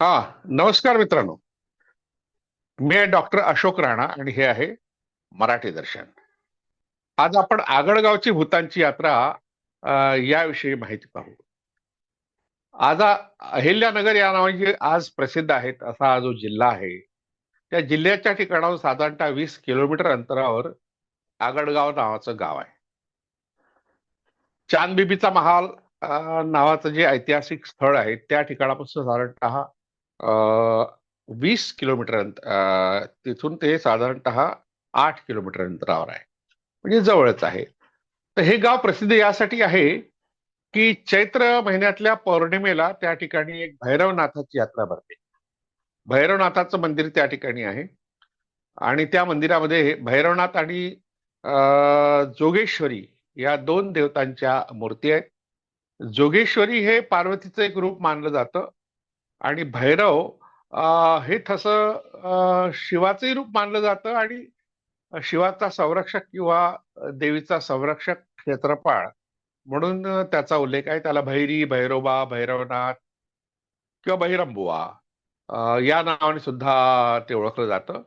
हा नमस्कार मित्रांनो. मी आहे डॉक्टर अशोक राणा आणि हे आहे मराठी दर्शन. आज आपण आगळगावची भूतांची यात्रा याविषयी माहिती पाहू. आज अहिल्यानगर या नावाने आज प्रसिद्ध आहेत असा हा जो जिल्हा आहे त्या जिल्ह्याच्या ठिकाणाहून साधारणतः वीस किलोमीटर अंतरावर आगळगाव नावाचं गाव आहे. चांदबिबीचा महाल नावाचं जे ऐतिहासिक स्थळ आहे त्या ठिकाणापासून साधारणतः वीस किलोमीटर अंत- तिथून ते साधारणतः आठ किलोमीटर अंतरावर आहे. म्हणजे जवळच आहे. तर हे गाव प्रसिद्ध यासाठी आहे की चैत्र महिन्यातल्या पौर्णिमेला त्या ठिकाणी एक भैरवनाथाची यात्रा भरते. भैरवनाथाचं मंदिर त्या ठिकाणी आहे. आणि त्या मंदिरामध्ये भैरवनाथ आणि अ, जोगेश्वरी या दोन देवतांच्या मूर्ती आहेत. जोगेश्वरी हे पार्वतीचं एक रूप मानलं जातं. आणि भैरव हे तसं शिवाचंही रूप मानलं जातं आणि शिवाचा संरक्षक किंवा देवीचा संरक्षक क्षेत्रपाळ म्हणून त्याचा उल्लेख आहे. त्याला भैरी भैरोबा भैरवनाथ किंवा बहिरंबुवा या नावाने सुद्धा ते ओळखलं जातं.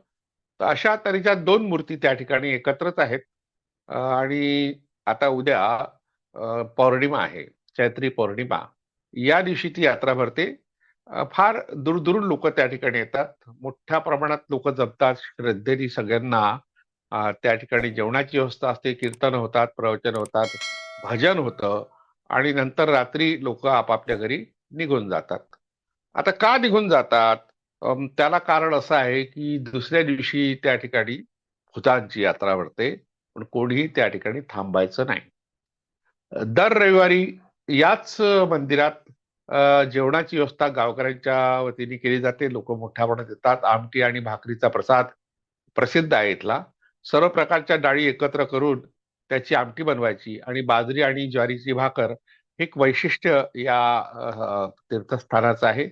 तर अशा तऱ्हेच्या दोन मूर्ती त्या ठिकाणी एकत्रच आहेत. आणि आता उद्या पौर्णिमा आहे चैत्री पौर्णिमा. या दिवशी ती यात्रा भरते. फार दूरदूरून लोक त्या ठिकाणी येतात. मोठ्या प्रमाणात लोक जमतात श्रद्धेने सगळ्यांना. त्या ठिकाणी जेवणाची व्यवस्था असते कीर्तन होतात प्रवचन होतात भजन होतं आणि नंतर रात्री लोक आपापल्या घरी निघून जातात. आता का निघून जातात? त्याला कारण असं आहे की दुसऱ्या दिवशी त्या ठिकाणी भूतांची यात्रा भरते पण कोणीही त्या ठिकाणी थांबायचं नाही. दर रविवारी याच मंदिरात जेवणाची व्यवस्था गावकऱ्यांच्या वतीने केली जाते. लोक मोठ्या प्रमाणात येतात. आमटी आणि भाकरीचा प्रसाद प्रसिद्ध आहे इथला. सर्व प्रकारच्या डाळी एकत्र करून त्याची आमटी बनवायची आणि बाजरी आणि ज्वारीची भाकर हे एक वैशिष्ट्य या तीर्थस्थानाचं आहे.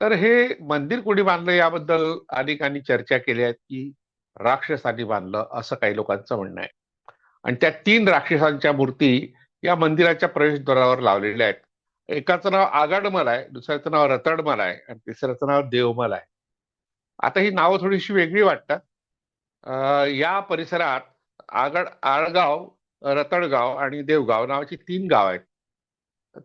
तर हे मंदिर कोणी बांधलं याबद्दल अनेकांनी चर्चा केली आहेत की राक्षसांनी बांधलं असं काही लोकांचं म्हणणं आहे. आणि त्या तीन राक्षसांच्या मूर्ती या मंदिराच्या प्रवेशद्वारावर लावलेल्या आहेत. एकाचं नाव आगाडमल आहे दुसऱ्याचं नाव रतडमल आहे आणि तिसऱ्याचं नाव देवमल आहे आता ही नावं थोडीशी वेगळी वाटतात. या परिसरात आगड आळगाव रतडगाव आणि देवगाव नावाची तीन गाव आहेत.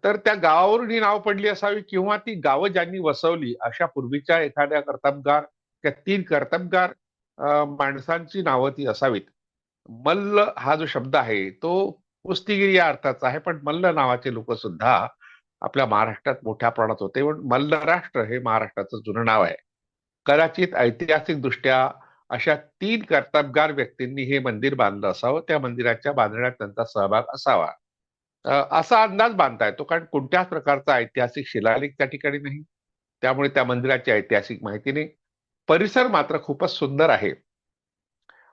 तर त्या गावावरून ही नाव पडली असावी किंवा ती गावं ज्यांनी वसवली अशा पूर्वीच्या एखाद्या कर्तबगार त्या तीन कर्तबगार माणसांची नावं ती असावीत. मल्ल हा जो शब्द आहे तो कुस्तीगिरी या अर्थाचा आहे पण मल्ल नावाचे लोक सुद्धा आपल्या महाराष्ट्रात मोठ्या प्रमाणात होते. पण मल्लराष्ट्र हे महाराष्ट्राचं जुनं नाव आहे. कदाचित ऐतिहासिक दृष्ट्या अशा तीन कर्तबगार व्यक्तींनी हे मंदिर बांधलं असावं. त्या मंदिराच्या बांधण्यात त्यांचा सहभाग असावा. असा अंदाज बांधता येतो. कारण कोणत्याच प्रकारचा ऐतिहासिक शिलालेख त्या ठिकाणी नाही. त्यामुळे त्या मंदिराची ऐतिहासिक माहिती नाही. परिसर मात्र खूपच सुंदर आहे.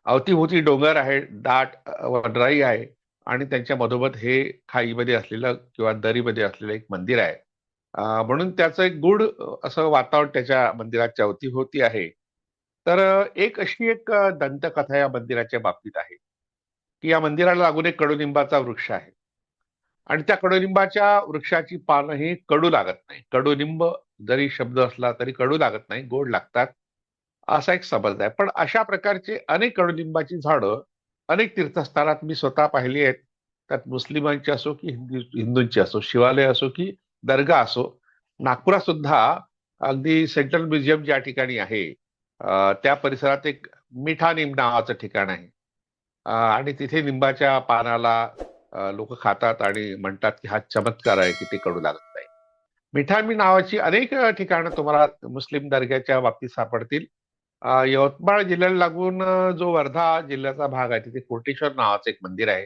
अवतीभोवती डोंगर आहे. दाट वनराई आहे. आणि त्यांच्या मधोमध हे खाईमध्ये असलेलं किंवा दरीमध्ये असलेलं एक मंदिर आहे. म्हणून त्याचं एक गुढ असं वातावरण त्याच्या मंदिराच्या होती आहे. तर एक अशी एक दंतकथा या मंदिराच्या बाबतीत आहे. की या मंदिराला लागून एक कडुनिंबाचा वृक्ष आहे. आणि त्या कडुनिंबाच्या वृक्षाची पानं ही कडू लागत नाही. कडुनिंब जरी शब्द असला तरी कडू लागत नाही गोड लागतात. असा एक समज आहे. पण अशा प्रकारचे अनेक कडुलिंबाची झाडं अनेक तीर्थस्थानात मी स्वतः पाहिली आहेत. त्यात मुस्लिमांची असो की हिंदू हिंदूंची असो शिवालय असो की दर्गा असो नागपुरात सुद्धा अगदी सेंट्रल म्युझियम ज्या ठिकाणी आहे त्या परिसरात एक मिठा निम नावाचं ठिकाण आहे. आणि तिथे निंबाच्या पानाला लोक खातात आणि म्हणतात की हा चमत्कार आहे की ते कडू लागत नाही. मिठामी नावाची अनेक ठिकाणं तुम्हाला मुस्लिम दर्ग्याच्या बाबतीत सापडतील. यवतमाळ जिल्ह्याला लागून जो वर्धा जिल्ह्याचा भाग आहे तिथे कोटेश्वर नावाचं एक मंदिर आहे.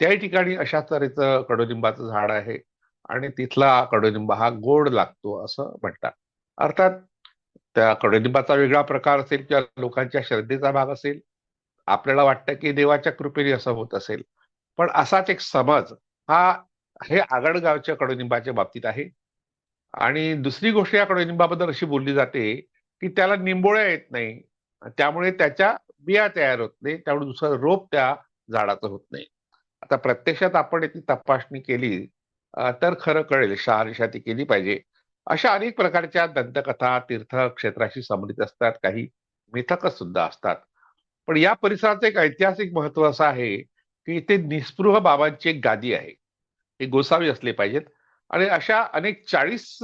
त्याही ठिकाणी अशाच तऱ्हेचं कडुलिंबाचं झाड आहे आणि तिथला कडुलिंब हा गोड लागतो असं म्हणतात. अर्थात त्या कडुलिंबाचा वेगळा प्रकार असेल किंवा लोकांच्या श्रद्धेचा भाग असेल आपल्याला वाटतं की देवाच्या कृपेने असं होत असेल. पण असाच एक समज हा हे आगडगावच्या कडुलिंबाच्या बाबतीत आहे. आणि दुसरी गोष्ट या कडुलिंबाबद्दल अशी बोलली जाते की त्याला निंबोळ्या येत नाही. त्यामुळे त्याच्या बिया तयार होत नाही. त्यामुळे दुसरं रोप त्या झाडाचं होत नाही. आता प्रत्यक्षात आपण याची तपासणी केली तर खरं कळेल. शहानिशा ती केली पाहिजे. अशा अनेक प्रकारच्या दंतकथा तीर्थक्षेत्राशी संबंधित असतात. काही मिथक सुद्धा असतात. पण या परिसराचं एक ऐतिहासिक महत्त्व असं आहे की इथे निस्पृह बाबांची एक गादी आहे. हे गोसावी असले पाहिजेत. आणि अशा अनेक चाळीस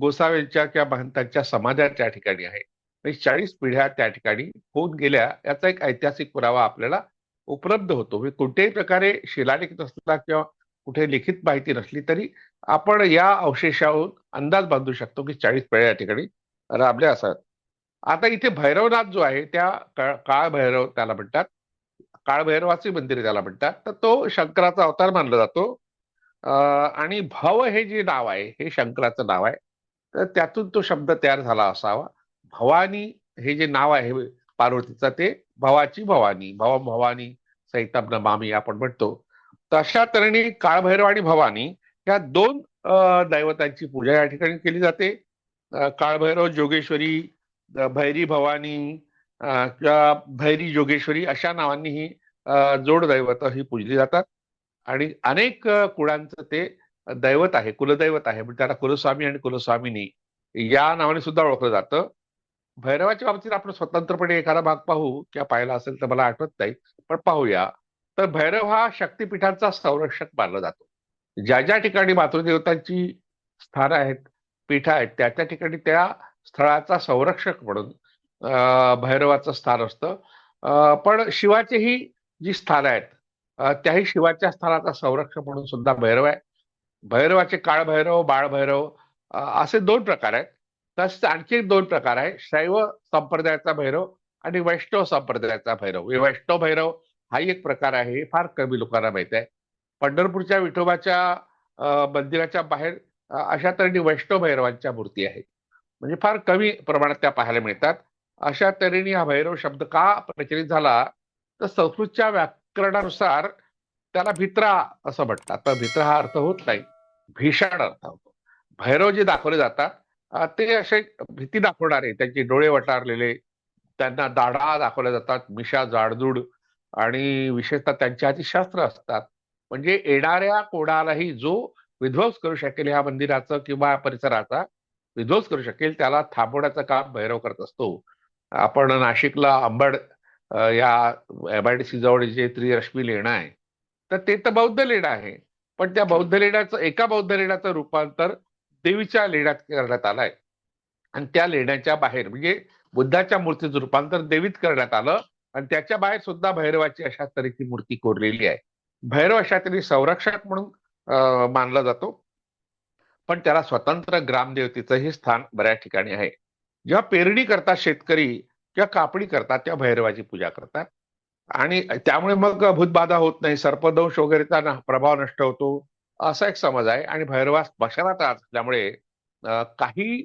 गोसाव्यांच्या किंवा महंतांच्या समाध्या त्या ठिकाणी आहे. चाळीस पिढ्या त्या ठिकाणी होऊन गेल्या याचा एक ऐतिहासिक पुरावा आपल्याला उपलब्ध होतो. म्हणजे कोणत्याही प्रकारे शिलालेख नसला किंवा कुठे लिखित माहिती नसली तरी आपण या अवशेषावरून अंदाज बांधू शकतो की चाळीस पिढ्या या ठिकाणी राबल्या असतात आता इथे भैरवनाथ जो आहे त्या काळ भैरव त्याला म्हणतात. काळभैरवाचे मंदिर त्याला म्हणतात. तर तो शंकराचा अवतार मानला जातो. आणि भव हे जे नाव आहे हे शंकराचं नाव आहे तर त्यातून तो शब्द तयार झाला असावा. भवानी हे जे नाव आहे पार्वतीचं ते भवाची भवानी भव भवानी सैताब मामी आपण म्हणतो. तशा तऱ्हेने काळभैरव आणि भवानी या दोन दैवतांची पूजा या ठिकाणी केली जाते. काळभैरव जोगेश्वरी भैरी भवानी किंवा भैरी जोगेश्वरी अशा नावांनी ही जोड दैवत ही पूजली जातात. आणि अनेक कुळांचं ते दैवत आहे कुलदैवत आहे. म्हणजे त्याला कुलस्वामी आणि कुलस्वामिनी या नावाने सुद्धा ओळखलं जातं. भैरवाच्या बाबतीत आपण स्वतंत्रपणे एखादा भाग पाहू किंवा पाहिला असेल तर मला आठवत नाही पण पाहूया. तर भैरव हा शक्तीपीठांचा संरक्षक मानला जातो. ज्या ज्या ठिकाणी मातृदेवतांची स्थानं आहेत पीठ आहेत त्या त्या ठिकाणी त्या स्थळाचा संरक्षक म्हणून भैरवाचं स्थान असतं. पण शिवाचेही जी स्थानं आहेत त्याही शिवाच्या स्थानाचा संरक्षक म्हणून सुद्धा भैरव आहे. भैरवाचे काळभैरव बाळभैरव असे दोन प्रकार आहेत. तसेच आणखी दोन प्रकार आहे. शैव संप्रदायाचा भैरव आणि वैष्णव संप्रदायाचा भैरव. वैष्णव भैरव हाही एक प्रकार आहे. फार कमी लोकांना माहीत आहे. पंढरपूरच्या विठोबाच्या मंदिराच्या बाहेर अशा तऱ्हेने वैष्णव भैरवांच्या मूर्ती आहेत. म्हणजे फार कमी प्रमाणात त्या पाहायला मिळतात. अशा तऱ्हेने हा भैरव शब्द का प्रचलित झाला? तर संस्कृतच्या व्याकरणानुसार त्याला भित्रा असं म्हणतात. तर भित्रा हा अर्थ होत नाही. भीषण अर्थ होतो. भैरव जे दाखवले जातात ते असे भीती दाखवणारे त्यांचे डोळे वटारलेले त्यांना दाढा दाखवल्या जातात मिशा जाडजूड आणि विशेषतः त्यांच्या हाती शस्त्र असतात. म्हणजे येणाऱ्या कोणालाही जो विध्वंस करू शकेल ह्या मंदिराचं किंवा परिसराचा विध्वंस करू शकेल त्याला थांबवण्याचं काम भैरव करत असतो. आपण नाशिकला अंबड या एम आय डी सी जवळ जे त्रिरश्मी लेणं आहे तर ते तर बौद्ध लेणं आहे. पण त्या बौद्ध लेण्याचं एका बौद्ध लेण्याचं रूपांतर देवीच्या लेण्यात करण्यात आलंय आणि त्या लेण्याच्या बाहेर म्हणजे बुद्धाच्या मूर्तीचं रूपांतर देवीत करण्यात आलं आणि त्याच्या बाहेर सुद्धा भैरवाची अशा तऱ्हेची मूर्ती कोरलेली आहे. भैरव अशा तरी संरक्षक म्हणून मानला जातो. पण त्याला स्वतंत्र ग्रामदेवतेचंही स्थान बऱ्याच ठिकाणी आहे. जेव्हा पेरणी करतात शेतकरी किंवा कापणी करतात त्या भैरवाची पूजा करतात. आणि त्यामुळे मग भूतबाधा होत नाही सर्पदंश वगैरेचा प्रभाव नष्ट होतो. असा एक समज आहे. आणि भैरवास बशारात असल्यामुळे काही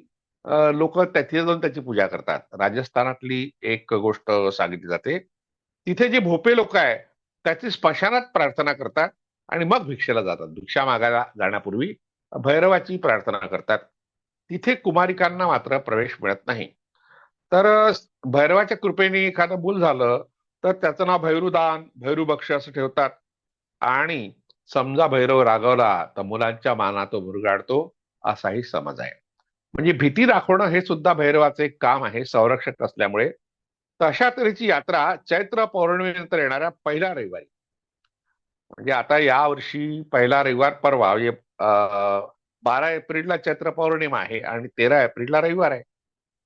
लोक तिथे जाऊन त्याची पूजा करतात. राजस्थानातली एक गोष्ट सांगितली जाते. तिथे जे भोपे लोक आहे त्याची स्मशानात प्रार्थना करतात आणि मग भिक्षेला जातात. भिक्षा मागायला जाण्यापूर्वी भैरवाची प्रार्थना करतात. तिथे कुमारिकांना मात्र प्रवेश मिळत नाही. तर भैरवाच्या कृपेने एखादं मूल झालं तर त्याचं नाव भैरुदान भैरुबक्ष असं ठेवतात. आणि समजा भैरव रागवला तर मुलांच्या माना तो मुरगाडतो असाही समज आहे. म्हणजे भीती दाखवणं हे सुद्धा भैरवाचं एक काम आहे संरक्षक असल्यामुळे. तशा तऱ्हेची यात्रा चैत्र पौर्णिमेनंतर येणाऱ्या पहिल्या रविवारी. म्हणजे आता या वर्षी पहिला रविवार परवा म्हणजे बारा एप्रिलला चैत्र पौर्णिमा आहे आणि तेरा एप्रिलला रविवार आहे.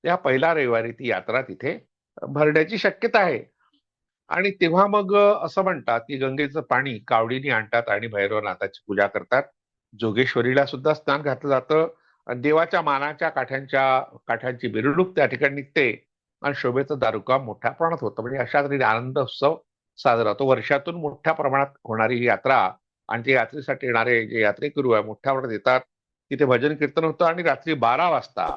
त्या पहिल्या रविवारी ती यात्रा तिथे भरण्याची शक्यता आहे. आणि तेव्हा मग असं म्हणतात की गंगेचं पाणी कावडीने आणतात आणि भैरवनाथाची पूजा करतात. जोगेश्वरीला सुद्धा स्नान घातलं जातं देवाच्या मानाच्या काठ्यांच्या काठ्यांची मिरवणूक त्या ठिकाणी निघते आणि शोभेचं दारुका मोठ्या प्रमाणात होतं. म्हणजे अशा तऱ्हेने आनंद उत्सव साजरा होतो. वर्षातून मोठ्या प्रमाणात होणारी ही यात्रा आणि ते यात्रेसाठी येणारे जे यात्रेकरू आहे मोठ्या प्रमाणात येतात तिथे भजन कीर्तन होतं आणि रात्री बारा वाजता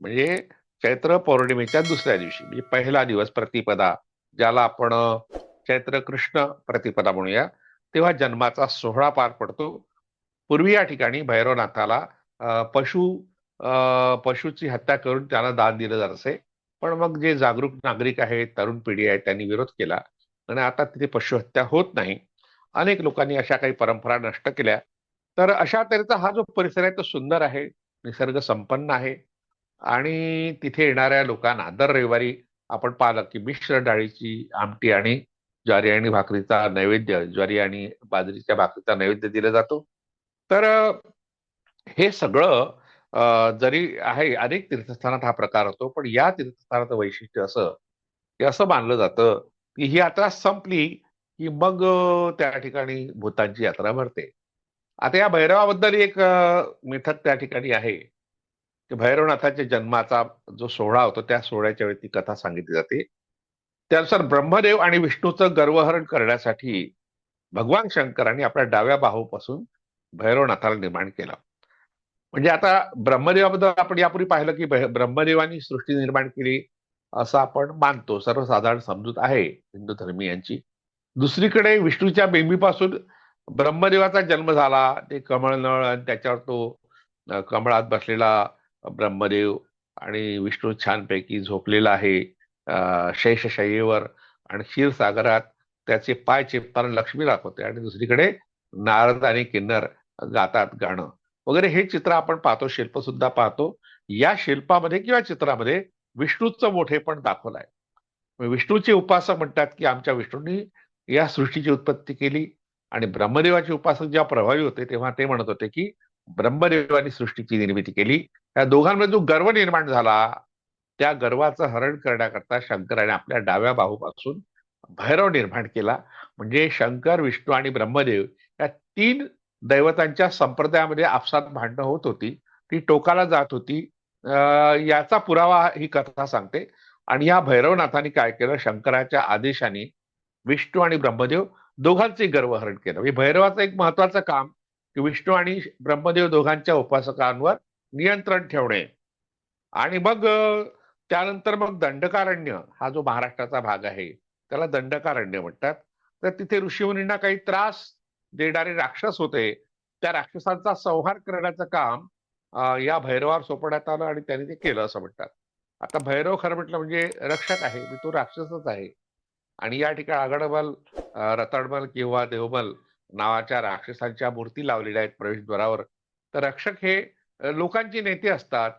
म्हणजे चैत्र पौर्णिमेच्या दुसऱ्या दिवशी म्हणजे पहिला दिवस प्रतिपदा ज्याला आपण चैत्र कृष्ण प्रतिपदा म्हणूया तेव्हा जन्माचा सोहळा पार पडतो. पूर्वी या ठिकाणी भैरवनाथाला पशु पशुची हत्या करून त्याला दान दिलं जात असे पण मग जे जागरूक नागरिक आहेत तरुण पिढी आहे त्यांनी विरोध केला. आणि आता तिथे पशुहत्या होत नाही. अनेक लोकांनी अशा काही परंपरा नष्ट केल्या. तर अशा तऱ्हेचा हा जो परिसर आहे तो सुंदर आहे निसर्ग संपन्न आहे. आणि तिथे येणाऱ्या लोकांना दर रविवारी आपण पाहिलं की मिश्र डाळीची आमटी आणि ज्वारी आणि भाकरीचा नैवेद्य ज्वारी आणि बाजरीच्या भाकरीचा नैवेद्य दिला जातो. तर हे सगळं जरी आहे अनेक तीर्थस्थानात हा प्रकार होतो पण या तीर्थस्थानाचं वैशिष्ट्य असं की असं मानलं जातं की ही यात्रा संपली की मग त्या ठिकाणी भूतांची यात्रा भरते. आता या भैरवाबद्दल एक मिथक त्या ठिकाणी आहे. भैरवनाथाच्या जन्माचा जो सोहळा होतो त्या सोहळ्याच्या वेळी ती कथा सांगितली जाते. त्यानुसार ब्रह्मदेव आणि विष्णूचं गर्वहरण करण्यासाठी भगवान शंकरांनी आपल्या डाव्या बाहूपासून भैरवनाथाला निर्माण केला. म्हणजे आता ब्रह्मदेवाबद्दल आपण यापूर्वी पाहिलं की ब्रह्मदेवानी सृष्टी निर्माण केली असं आपण मानतो. सर्वसाधारण समजूत आहे हिंदू धर्मीयांची दुसरीकडे विष्णूच्या बेंबीपासून ब्रह्मदेवाचा जन्म झाला. ते कमळनळ आणि त्याच्यावर तो कमळात बसलेला ब्रह्मदेव आणि विष्णू छानपैकी झोपलेला आहे. शेषशय्येवर आणि क्षीरसागरात त्याचे पाय चिपताना लक्ष्मी दाखवते आणि दुसरीकडे नारद आणि किन्नर गातात गाणं. वगैरे हे चित्र आपण पाहतो शिल्प सुद्धा पाहतो. या शिल्पामध्ये किंवा चित्रामध्ये विष्णूचं मोठेपण दाखवलं आहे विष्णूचे उपासक म्हणतात की आमच्या विष्णूंनी या सृष्टीची उत्पत्ती केली आणि ब्रह्मदेवाचे उपासक जेव्हा प्रभावी होते तेव्हा ते म्हणत होते की ब्रह्मदेवानी सृष्टीची निर्मिती केली. या दोघांमध्ये जो गर्व निर्माण झाला त्या गर्वाचं हरण करण्याकरता शंकराने आपल्या डाव्या बाहूपासून भैरव निर्माण केला. म्हणजे शंकर विष्णू आणि ब्रह्मदेव या तीन दैवतांच्या संप्रदायामध्ये आपसात भांडणं होत होती. ती टोकाला जात होती. याचा पुरावा ही कथा सांगते. आणि या भैरवनाथाने काय केलं? शंकराच्या आदेशाने विष्णू आणि ब्रह्मदेव दोघांचे गर्वहरण केलं. म्हणजे भैरवाचं एक महत्वाचं काम की विष्णू आणि ब्रह्मदेव दोघांच्या उपासकांवर नियंत्रण ठेवणे. आणि मग त्यानंतर मग दंडकारण्य हा जो महाराष्ट्राचा भाग आहे त्याला दंडकारण्य म्हणतात. तर तिथे ऋषीमुनींना काही त्रास देणारे राक्षस होते. त्या राक्षसांचा संहार करण्याचं काम या भैरवावर सोपवण्यात आलं आणि त्यांनी ते केलं असं म्हणतात. आता भैरव खरं म्हटलं म्हणजे रक्षक आहे मी तो राक्षसच आहे. आणि या ठिकाणी आगडमल रताडबल किंवा देवबल नावाच्या राक्षसांच्या मूर्ती लावलेल्या आहेत प्रवेशद्वारावर. तर रक्षक हे लोकांची नेते असतात.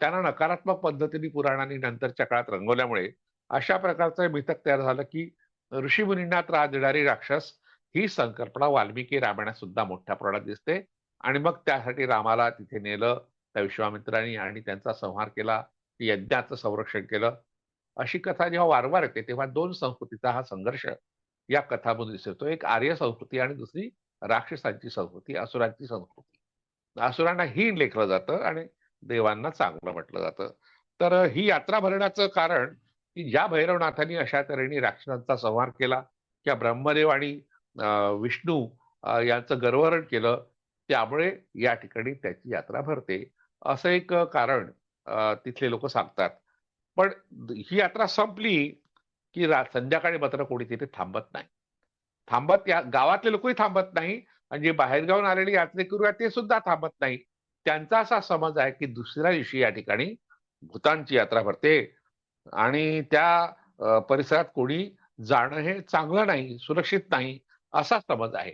त्यांना नकारात्मक पद्धतीने पुराणांनी नंतरच्या काळात रंगवल्यामुळे अशा प्रकारचं मिथक तयार झालं की ऋषीमुनींना त्रास देणारी राक्षस ही संकल्पना वाल्मिकी रामायणात सुद्धा मोठ्या प्रमाणात दिसते. आणि मग त्यासाठी रामाला तिथे नेलं त्या विश्वामित्रांनी आणि त्यांचा संहार केला यज्ञाचं संरक्षण केलं. अशी कथा जेव्हा वारंवार येते तेव्हा दोन संस्कृतीचा हा संघर्ष या कथामधून दिसतो एक आर्य संस्कृती आणि दुसरी राक्षसांची संस्कृती असुरांची संस्कृती. असुरांना हीन लेखलं जातं आणि देवांना चांगलं म्हटलं जातं. तर ही यात्रा भरण्याचं कारण की ज्या भैरवनाथांनी अशा तऱ्हेने राक्षसांचा संहार केला किंवा ब्रह्मदेव आणि विष्णू यांचं गर्वहरण केलं त्यामुळे या ठिकाणी त्याची यात्रा भरते. असं एक कारण तिथले लोक सांगतात. पण ही यात्रा संपली की संध्याकाळी मात्र कोणी तिथे थांबत नाही. थांबत या गावातले लोकही थांबत नाही. आणि जे बाहेरगावून आलेले यात्रेकरू आहेत ते सुद्धा थांबत नाही त्यांचा असा समज आहे की दुसऱ्या दिवशी या ठिकाणी भूतांची यात्रा भरते आणि त्या परिसरात कोणी जाणं हे चांगलं नाही सुरक्षित नाही असा समज आहे.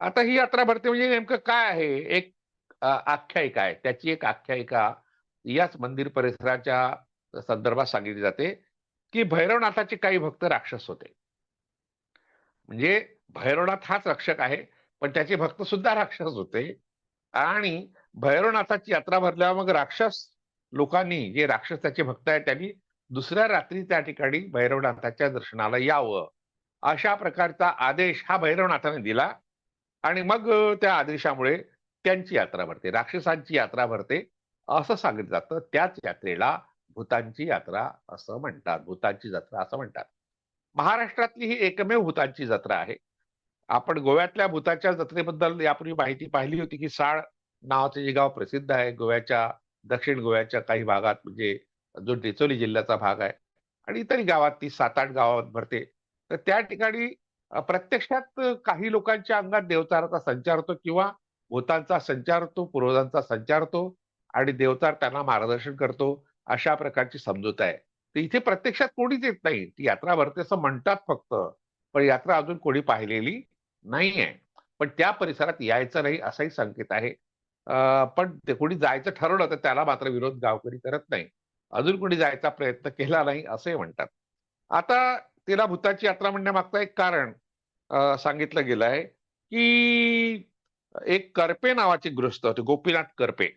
आता ही यात्रा भरते म्हणजे नेमकं काय आहे? एक आख्यायिका आहे. त्याची एक आख्यायिका याच मंदिर परिसराच्या संदर्भात सांगितली जाते की भैरवनाथाचे काही भक्त राक्षस होते. म्हणजे भैरवनाथ हाच रक्षक आहे. पण त्याचे भक्त सुद्धा राक्षस होते. आणि भैरवनाथाची यात्रा भरल्यावर मग राक्षस लोकांनी जे राक्षस त्याचे भक्त आहेत त्यांनी दुसऱ्या रात्री त्या ठिकाणी भैरवनाथाच्या दर्शनाला यावं. अशा प्रकारचा आदेश हा भैरवनाथाने दिला. आणि मग त्या आदेशामुळे त्यांची यात्रा भरते राक्षसांची यात्रा भरते असं सांगितलं जातं. त्याच यात्रेला भूतांची यात्रा असं म्हणतात भूतांची जत्रा असं म्हणतात. महाराष्ट्रातली ही एकमेव भूतांची जत्रा आहे. आपण गोव्यातल्या भूताच्या जत्रेबद्दल यापूर्वी माहिती पाहिली होती की साळ नावाचे जे गाव प्रसिद्ध आहे. गोव्याच्या दक्षिण गोव्याच्या काही भागात म्हणजे जो डेचोली जिल्ह्याचा भाग आहे आणि इतरही गावात ती सात आठ गावात भरते. तर त्या ठिकाणी प्रत्यक्षात काही लोकांच्या अंगात देवचाराचा संचार होतो किंवा भूतांचा संचार होतो पूर्वजांचा संचार होतो आणि देवचार त्यांना मार्गदर्शन करतो अशा प्रकारची समजूत आहे. तर इथे प्रत्यक्षात कोणीच येत नाही. ती यात्रा भरते असं म्हणतात फक्त. पण यात्रा अजून कोणी पाहिलेली नाही आहे पण त्या परिसरात यायचं नाही असाही संकेत आहे. पण ते कोणी जायचं ठरवलं तर त्याला मात्र विरोध गावकरी करत नाही. अजून कोणी जायचा प्रयत्न केला नाही असे म्हणतात. आता तिला भूताची यात्रा म्हणण्यामागचं एक कारण सांगितलं गेलं आहे की एक करपे नावाचे गृहस्थ होते गोपीनाथ करपे.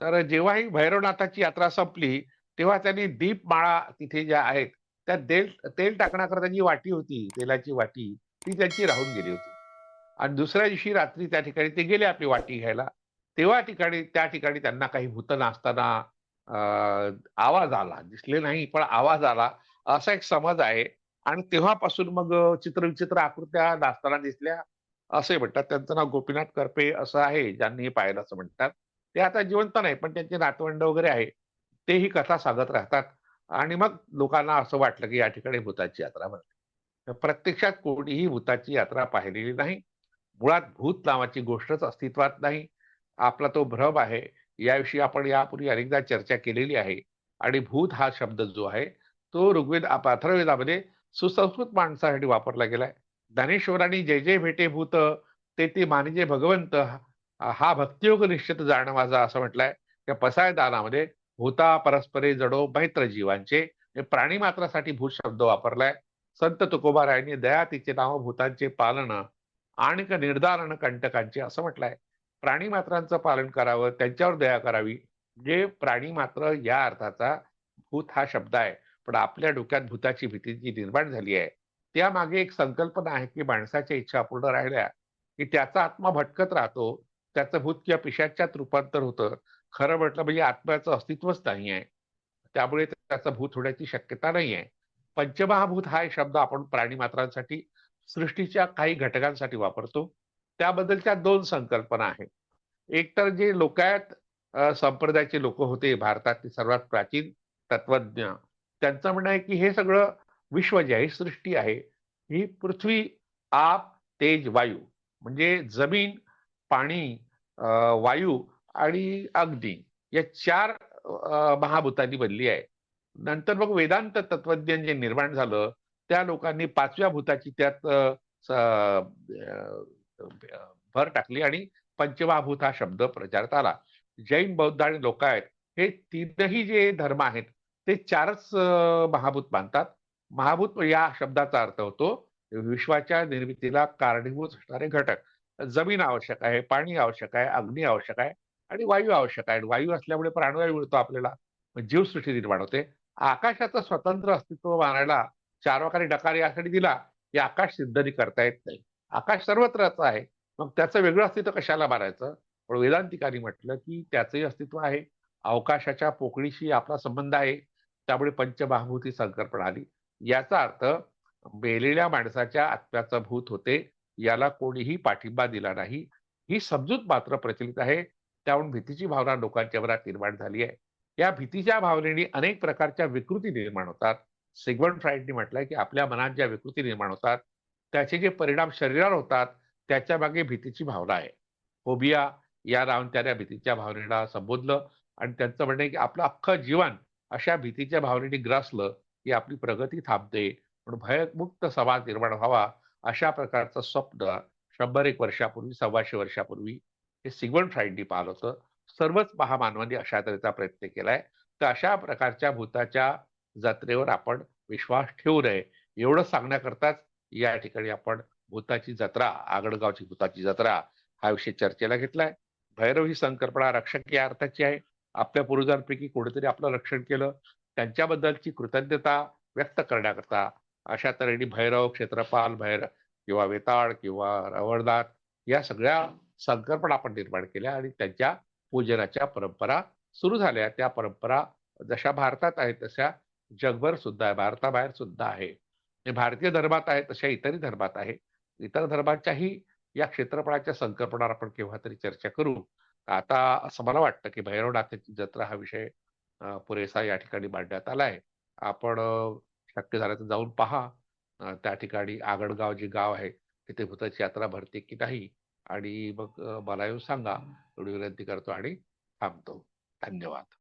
तर जेव्हा ही भैरवनाथाची यात्रा संपली तेव्हा त्यांनी दीपमाळा तिथे ज्या आहेत त्या तेल तेल टाकण्याकरता जी वाटी होती तेलाची वाटी ती त्यांची राहून गेली होती. आणि दुसऱ्या दिवशी रात्री त्या ठिकाणी ते गेले आपली वाटी घ्यायला. तेव्हा ठिकाणी त्या ठिकाणी त्यांना काही भूत नाचताना आवाज आला. दिसले नाही पण आवाज आला. असा एक समज आहे. आणि तेव्हापासून मग चित्रविचित्र आकृत्या नाचताना दिसल्या. असे म्हणतात. त्यांचं नाव गोपीनाथ करपे असं आहे ज्यांनी हे पाहिलं असं म्हणतात. ते आता जिवंत नाही पण त्यांचे नातवंड वगैरे आहे. ते ही कथा सांगत राहतात. आणि मग लोकांना असं वाटलं की या ठिकाणी भूताची यात्रा भरते प्रत्यक्षात कोणीही भूताची यात्रा पाहिलेली नाही. मुळात भूत नावाची गोष्टच अस्तित्वात नाही. आपला तो भ्रम आहे. याविषयी आपण यापूर्वी अनेकदा चर्चा केलेली आहे. आणि भूत हा शब्द जो आहे तो ऋग्वेद अथर्वेदामध्ये सुसंस्कृत माणसासाठी वापरला गेलाय ज्ञानेश्वरांनी जय जय भेटे भूत ते ते मानिजे भगवंत हा भक्तियोग निश्चित जाणं माझा असं म्हटलंय. त्या पसाय दानामध्ये भूता परस्परे जडो मैत्र जीवांचे हे म्हणजे प्राणी मात्रासाठी भूत शब्द वापरलाय. संत तुकोबारायांनी दया तिचे नाव भूतांचे पालन आणि निर्धारण कंटकांचे असं म्हटलंय. प्राणी मात्रांचं पालन करावं त्यांच्यावर दया करावी जे प्राणी मात्र या अर्थाचा भूत हा शब्द आहे. पण आपल्या डोक्यात भूताची भीती जी निर्माण झाली आहे त्यामागे एक संकल्पना आहे की माणसाच्या इच्छा अपूर्ण राहिल्या की त्याचा आत्मा भटकत राहतो त्याचं भूत किंवा पिशाच्यात रूपांतर होतं. खरं म्हटलं म्हणजे आत्म्याचं अस्तित्वच नाही आहे. त्यामुळे त्याचं भूत होण्याची शक्यता नाही आहे. पंचमहाभूत हा शब्द आपण प्राणी मात्रांसाठी सृष्टीच्या काही घटकांसाठी वापरतो. त्याबद्दलच्या दोन संकल्पना आहेत. एक तर जे लोकायत संप्रदायाचे लोक होते भारतातले सर्वात प्राचीन तत्वज्ञ त्यांचं म्हणणं आहे की हे सगळं विश्व जे आहे सृष्टी आहे ही पृथ्वी आप तेज वायू म्हणजे जमीन पाणी वायू आणि अग्नी या चार महाभूतांनी बनली आहे. नंतर मग वेदांत तत्वज्ञान जे निर्माण झालं त्या लोकांनी पाचव्या भूताची त्यात भर टाकली आणि पंचमहाभूत हा शब्द प्रचारात आला. जैन बौद्ध आणि लोकायत हे तीनही जे धर्म आहेत ते चारच महाभूत मानतात. महाभूत या शब्दाचा अर्थ होतो विश्वाच्या निर्मितीला कारणीभूत असणारे घटक. जमीन आवश्यक आहे पाणी आवश्यक आहे अग्नी आवश्यक आहे आणि वायू आवश्यक आहे. आणि वायू असल्यामुळे प्राणवायू मिळतो आपल्याला. जीवसृष्टी निर्माण होते. आकाशाचं स्वतंत्र अस्तित्व मानायला चारवाकारी डकार यासाठी दिला की आकाश सिद्धनी करता येत नाही. आकाश सर्वत्रच आहे. मग त्याचं वेगळं अस्तित्व कशाला मारायचं पण वेदांतिकांनी म्हटलं की त्याचंही अस्तित्व आहे. अवकाशाच्या पोकळीशी आपला संबंध आहे. त्यामुळे पंचमहाभूती संकल्पना आली याचा अर्थ मेलेल्या माणसाच्या आत्म्याचं भूत होते याला कोणीही पाठिंबा दिला नाही. ही समजूत मात्र प्रचलित आहे. त्याहून भीतीची भावना लोकांच्या मनात निर्माण झाली आहे. या भीतीच्या भावनेने अनेक प्रकारच्या विकृती निर्माण होतात. सिग्मंड फ्राईडनी म्हटलंय की आपल्या मनात ज्या विकृती निर्माण होतात त्याचे जे परिणाम शरीरावर होतात त्याच्यामागे भीतीची भावना आहे. फोबिया या नावाने त्या भीतीच्या भावनेला संबोधलं आणि त्यांचं म्हणणं की आपलं अख्खं जीवन अशा भीतीच्या भावनेने ग्रासलं की आपली प्रगती थांबते म्हणून भयमुक्त समाज निर्माण व्हावा अशा प्रकारचं स्वप्न शंभर एक वर्षापूर्वी सव्वाशे वर्षापूर्वी हे सिग्मंड फ्राईडनी पाहिलं होतं. सर्वच महामानवांनी अशा तऱ्हेचा प्रयत्न केलाय. तर अशा प्रकारच्या भूताच्या जत्रेवर आपण विश्वास ठेवू नये. एवढं सांगण्याकरताच या ठिकाणी आपण भूताची जत्रा आगडगावची भूताची जत्रा हा विषय चर्चेला घेतलाय. भैरव ही संकल्पना रक्षक या अर्थाची आहे. आपल्या पूर्वजांपैकी कोणीतरी आपलं रक्षण केलं. त्यांच्याबद्दलची कृतज्ञता व्यक्त करण्याकरता अशा तऱ्हेने भैरव क्षेत्रपाल भैरव किंवा वेताळ किंवा रवळदार या सगळ्या संकल्पना आपण निर्माण केल्या आणि त्यांच्या पूजनाच्या परंपरा सुरू झाल्या. त्या परंपरा जशा भारतात आहेत तशा जगभर सुद्धा आहे. भारताबाहेर सुद्धा आहे. हे भारतीय धर्मात आहे तशा इतरही धर्मात आहे. इतर धर्माच्याही या क्षेत्रफळाच्या संकल्पनावर आपण केव्हा तरी चर्चा करू. आता असं मला वाटतं की भैरवनाथाची जत्रा हा विषय पुरेसा या ठिकाणी मांडण्यात आलाय आपण शक्य झालं तर जाऊन पहा. त्या ठिकाणी आगडगाव जे गाव आहे तिथे भूताची यात्रा भरते की नाही? आणि मग मला येऊन सांगा. एवढी विनंती करतो आणि थांबतो. धन्यवाद.